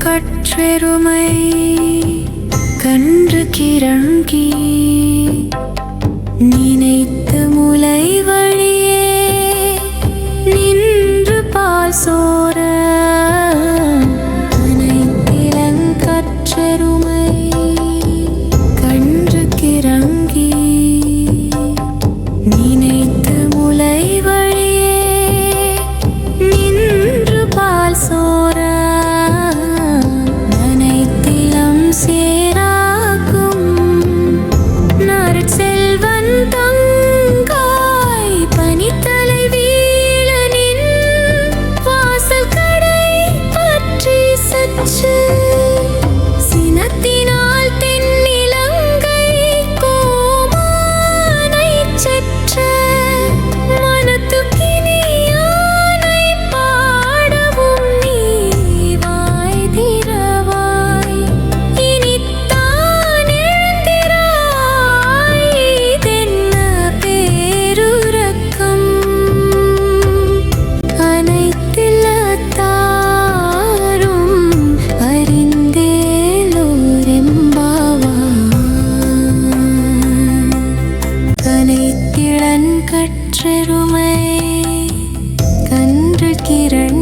கற்றெருமை கன்று கிரங்கி நினைத்து கனைத்திழன் கற்றெருமை கன்று கிரண்